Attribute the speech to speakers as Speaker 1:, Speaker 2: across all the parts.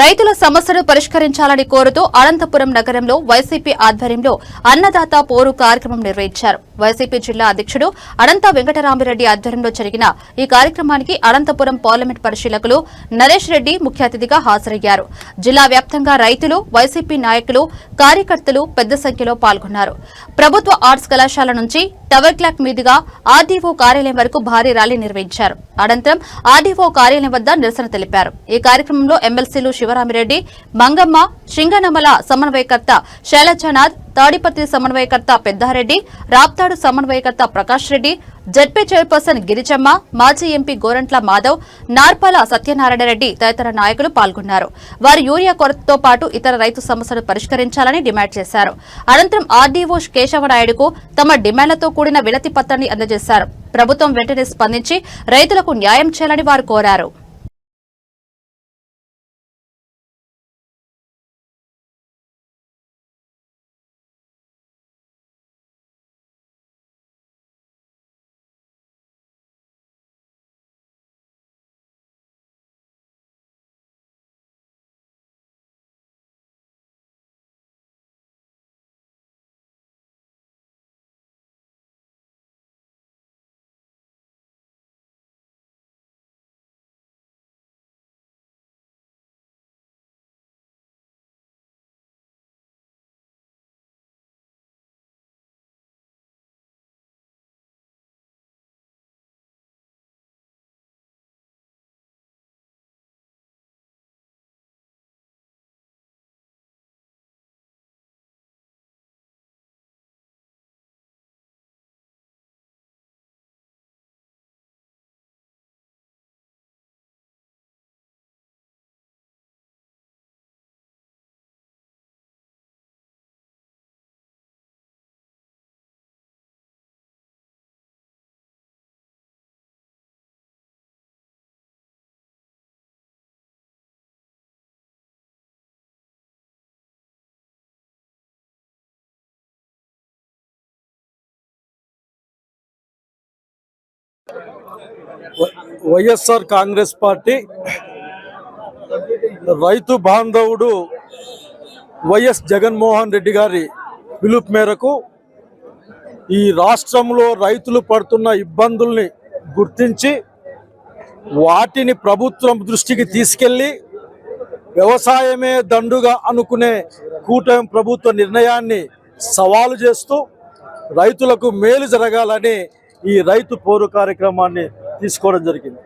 Speaker 1: రైతుల సమస్యను పరిష్కరించాలని కోరుతూ అనంతపురం నగరంలో వైసీపీ ఆధ్వర్యంలో అన్నదాత పోరు కార్యక్రమం నిర్వహించారు. వైసీపీ జిల్లా అధ్యక్షుడు అనంత వెంకటరామిరెడ్డి ఆధ్వర్యంలో జరిగిన ఈ కార్యక్రమానికి అనంతపురం పార్లమెంట్ పరిశీలకులు నరేష్ రెడ్డి ముఖ్య అతిథిగా హాజరయ్యారు. జిల్లా వ్యాప్తంగా రైతులు వైసీపీ నాయకులు కార్యకర్తలు పెద్ద సంఖ్యలో పాల్గొన్నారు. ప్రభుత్వ ఆర్ట్స్ కళాశాల నుంచి టవర్ క్లాక్ మీదుగా ఆర్డీఓ కార్యాలయం వరకు భారీ ర్యాలీ నిర్వహించారు. అనంతరం ఆర్డీఓ కార్యాలయం వద్ద నిరసన తెలిపారు. ఈ కార్యక్రమంలో ఎమ్మెల్సీలు శివరామిరెడ్డి మంగమ్మ శింగనమల సమన్వయకర్త శైలజనాథ్ తాడిపత్రి సమన్వయకర్త పెద్దారెడ్డి రాప్తాడు సమన్వయకర్త ప్రకాష్ రెడ్డి జడ్పీ చైర్పర్సన్ గిరిజమ్మ మాజీ ఎంపీ గోరంట్ల మాధవ్ నార్పల సత్యనారాయణ రెడ్డి తదితర నాయకులు పాల్గొన్నారు. వారు యూరియా కొరతతో పాటు ఇతర రైతు సమస్యలు పరిష్కరించాలని డిమాండ్ చేశారు. అనంతరం ఆర్డీఓ కేశవనాయుడుకు తమ డిమాండ్లతో కూడిన వినతి పత్రాన్ని అందజేశారు. ప్రభుత్వం వెంటనే స్పందించి రైతులకు న్యాయం చేయాలని వారు కోరారు.
Speaker 2: వైఎస్ఆర్ కాంగ్రెస్ పార్టీ రైతు బాంధవుడు వైఎస్ జగన్మోహన్ రెడ్డి గారి పిలుపు మేరకు ఈ రాష్ట్రంలో రైతులు పడుతున్న ఇబ్బందుల్ని గుర్తించి వాటిని ప్రభుత్వం దృష్టికి తీసుకెళ్ళి వ్యవసాయమే దండుగా అనుకునే కూటమి ప్రభుత్వ నిర్ణయాన్ని సవాలు చేస్తూ రైతులకు మేలు జరగాలని ఈ రైతు పోరు కార్యక్రమాన్ని తీసుకోవడం జరిగింది.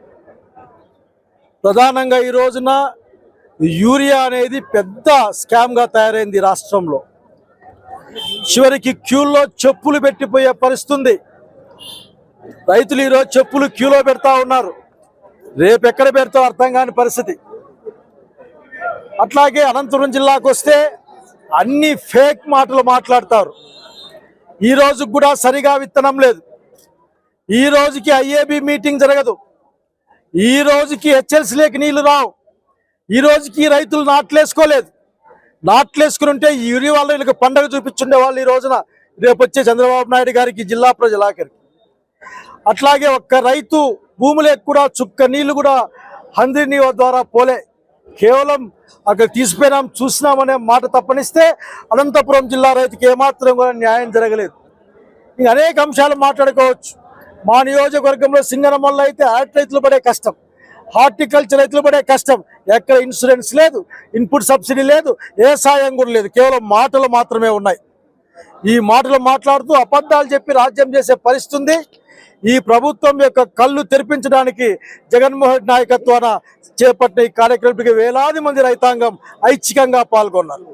Speaker 2: ప్రధానంగా ఈ రోజున యూరియా అనేది పెద్ద స్కామ్గా తయారైంది రాష్ట్రంలో. చివరికి క్యూల్లో చెప్పులు పెట్టిపోయే పరిస్థితి ఉంది రైతులు ఈరోజు చెప్పులు క్యూలో పెడతా ఉన్నారు. రేపు ఎక్కడ పెడతావు అర్థం కాని పరిస్థితి. అట్లాగే అనంతపురం జిల్లాకు వస్తే అన్ని ఫేక్ మాటలు మాట్లాడతారు. ఈ కూడా సరిగా విత్తనం లేదు. ఈ రోజుకి ఐఏబి మీటింగ్ జరగదు. ఈ రోజుకి హెచ్ఎల్సీలోకి నీళ్ళు రావు. ఈ రోజుకి రైతులు నాట్లేసుకోలేదు. నాట్లేసుకుని ఉంటే ఈ వాళ్ళు వీళ్ళకి పండగ చూపించుండే వాళ్ళు ఈ రోజున. రేపు వచ్చే చంద్రబాబు నాయుడు గారికి జిల్లా ప్రజలాఖరికి అట్లాగే ఒక్క రైతు భూములకు కూడా చుక్క నీళ్ళు కూడా హంద్రి ద్వారా పోలే. కేవలం అక్కడ తీసిపోయినాం చూసినామనే మాట తప్పనిస్తే అనంతపురం జిల్లా రైతుకి ఏమాత్రం కూడా న్యాయం జరగలేదు. ఇంకా అనేక అంశాలు మాట్లాడుకోవచ్చు. మా నియోజకవర్గంలో సింగనమల్ల అయితే ఆర్ట్ రైతులు పడే కష్టం హార్టికల్చర్ రైతులు పడే కష్టం. ఎక్కడ ఇన్సూరెన్స్ లేదు ఇన్పుట్ సబ్సిడీ లేదు ఏ సాయం కూడా లేదు. కేవలం మాటలు మాత్రమే ఉన్నాయి. ఈ మాటలు మాట్లాడుతూ అబద్ధాలు చెప్పి రాజ్యం చేసే పరిస్థితి ఉంది. ఈ ప్రభుత్వం యొక్క కళ్ళు తెరిపించడానికి జగన్మోహన్ నాయకత్వాన చేపట్టిన ఈ కార్యక్రమానికి వేలాది మంది రైతాంగం ఐచ్ఛికంగా పాల్గొన్నారు.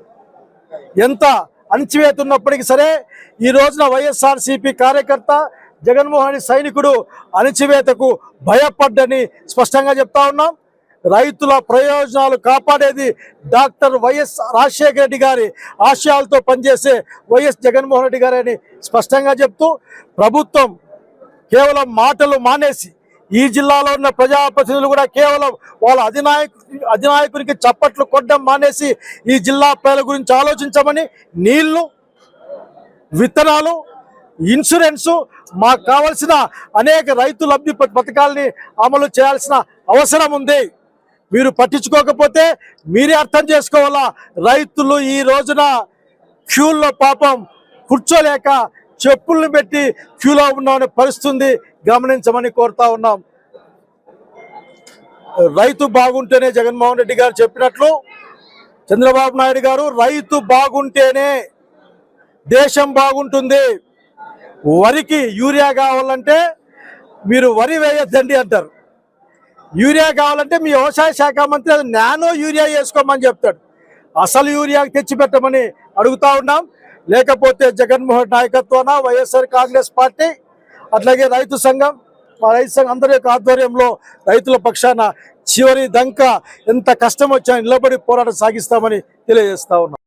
Speaker 2: ఎంత అణచివేతున్నప్పటికీ సరే ఈ రోజున వైఎస్ఆర్సీపీ కార్యకర్త జగన్మోహన్ రెడ్డి సైనికుడు అణచివేతకు భయపడ్డని స్పష్టంగా చెప్తా ఉన్నాం. రైతుల ప్రయోజనాలు కాపాడేది డాక్టర్ వైఎస్ రాజశేఖర రెడ్డి గారి ఆశయాలతో పనిచేసే వైఎస్ జగన్మోహన్ రెడ్డి గారని స్పష్టంగా చెప్తూ ప్రభుత్వం కేవలం మాటలు మానేసి ఈ జిల్లాలో ఉన్న ప్రజాప్రతినిధులు కూడా కేవలం వాళ్ళ అధినాయకు అధినాయకునికి చప్పట్లు కొట్టడం మానేసి ఈ జిల్లా ప్రజల గురించి ఆలోచించమని నీళ్ళు విత్తనాలు ఇన్సూరెన్సు మాకు కావలసిన అనేక రైతు లబ్ధి పథకాలని పథకాల్ని అమలు చేయాల్సిన అవసరం ఉంది. మీరు పట్టించుకోకపోతే మీరే అర్థం చేసుకోవాలా? రైతులు ఈ రోజున క్యూల్లో పాపం కూర్చోలేక చెప్పులను పెట్టి క్యూలో ఉన్నామని పరిస్థితుంది గమనించమని కోరుతా ఉన్నాం. రైతు బాగుంటేనే జగన్మోహన్ రెడ్డి గారు చెప్పినట్లు చంద్రబాబు నాయుడు గారు రైతు బాగుంటేనే దేశం బాగుంటుంది. వరికి యూరియా కావాలంటే మీరు వరి వేయొద్దండి అంటారు. యూరియా కావాలంటే మీ వ్యవసాయ శాఖ మంత్రి అది నానో యూరియా వేసుకోమని చెప్తాడు. అసలు యూరియా తెచ్చిపెట్టమని అడుగుతా ఉన్నాం. లేకపోతే జగన్మోహన్ నాయకత్వాన వైఎస్ఆర్ కాంగ్రెస్ పార్టీ అట్లాగే రైతు సంఘం రైతు సంఘం అందరి యొక్క ఆధ్వర్యంలో రైతుల పక్షాన చివరి దంక ఎంత కష్టం వచ్చినా నిలబడి పోరాటం సాగిస్తామని తెలియజేస్తా ఉన్నాం.